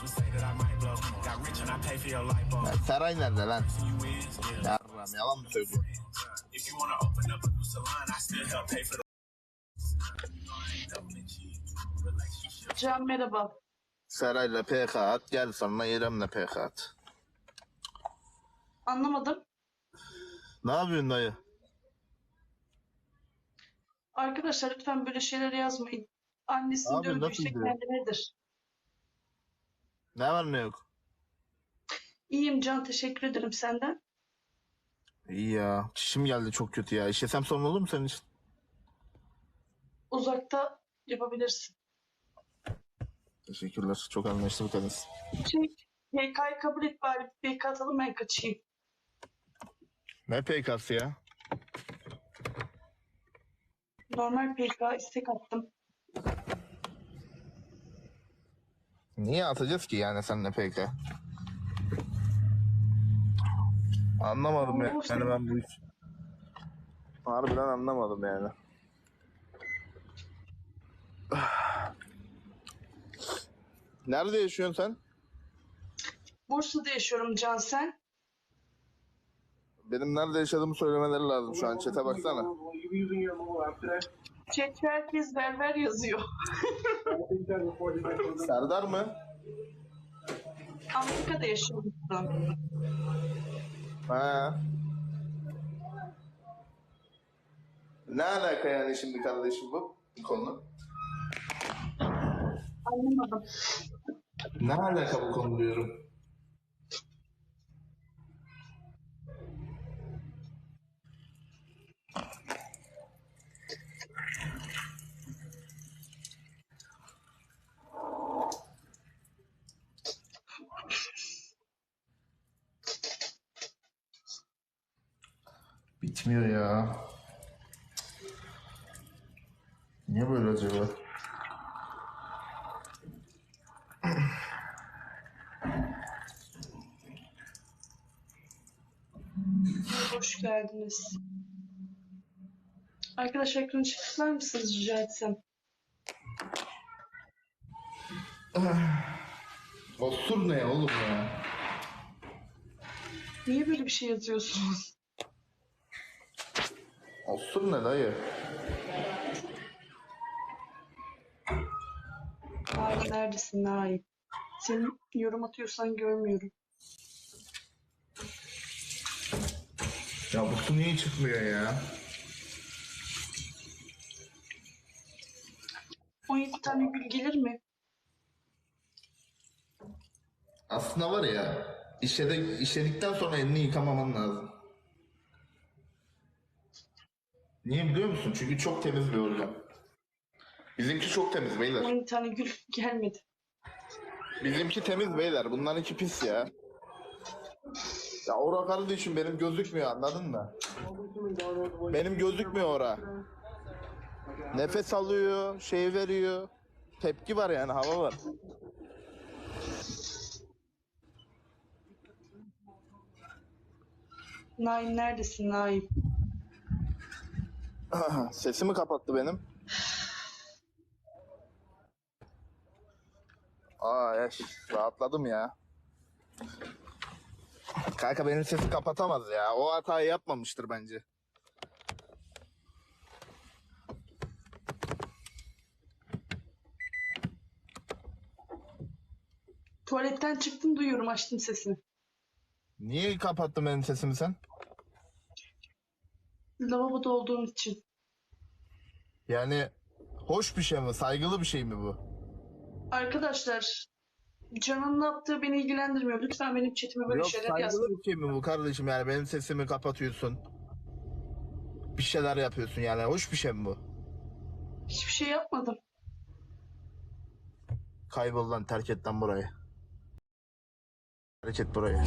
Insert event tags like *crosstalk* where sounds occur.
Ya Seray nerede lan? Yarram yalan mı söylüyor? If you wanna open up a new salon, I still help pay for the. Relationship. Can merhaba. Seray'la PK at gel sonra İrem'le PK at. Anlamadım. Ne yapıyorsun dayı? Arkadaşlar lütfen böyle şeyler yazmayın. Annesini Abi, nasıl dövdüyse diyor? kendinedir. Ne var ne yok? İyiyim Can teşekkür ederim senden. İyi ya. Çişim geldi çok kötü ya. İşesem sorun olur mu senin için? Uzakta yapabilirsin. Teşekkürler. Çok anlayışlı bir kadınsın. Şey, PK'yı kabul et bari. PK atalım ben kaçayım. Ne PK'sı ya? Normal PK istek attım. Niye atacağız ki yani seninle PK? Anlamadım ya. Yani ben bu iş. Harbiden anlamadım yani. Nerede yaşıyorsun sen? Bursa'da yaşıyorum Can sen. Benim nerede yaşadığımı söylemeleri lazım şu an. Çete baksana. Chat'te herkes berber yazıyor. *laughs* Serdar mı? Amerika'da an. Ha. Ne alaka yani şimdi kardeşim bu konu? Anlamadım. Ne alaka bu konu diyorum. Bitmiyor ya. Niye böyle acaba? Hoş geldiniz. Arkadaşlar ekranı çıkar mısınız rica etsem? Osur ne oğlum ya? Niye böyle bir şey yazıyorsunuz? Osur ne dayı? Nail neredesin Nail? Senin yorum atıyorsan görmüyorum. Ya bu su niye çıkmıyor ya? 17 tane gül gelir mi? Aslında var ya, işede, işledikten sonra elini yıkamaman lazım. Niye biliyor musun? Çünkü çok temiz bir organ. Bizimki çok temiz beyler. 17 tane gül *laughs* gelmedi. Bizimki temiz beyler. Bunlarınki pis ya. Ya ora kardeşim benim gözükmüyor anladın mı? Benim gözükmüyor ora. Nefes alıyor, şey veriyor. Tepki var yani hava var. Nail neredesin Nail? *clears throat* Sesimi kapattı benim. Aa eş, rahatladım ya. Kanka benim sesi kapatamaz ya. O hatayı yapmamıştır bence. Tuvaletten çıktım duyuyorum açtım sesini. Niye kapattın benim sesimi sen? Lavaboda olduğum için. Yani hoş bir şey mi? Saygılı bir şey mi bu? Arkadaşlar Can'ın ne yaptığı beni ilgilendirmiyor. Lütfen benim chatime böyle Yok şeyler saygılı yazmayın. bir şey mi bu kardeşim? Yani benim sesimi kapatıyorsun. Bir şeyler yapıyorsun yani. Hoş bir şey mi bu? Hiçbir şey yapmadım. Kaybol lan terk et lan burayı. Terk et burayı.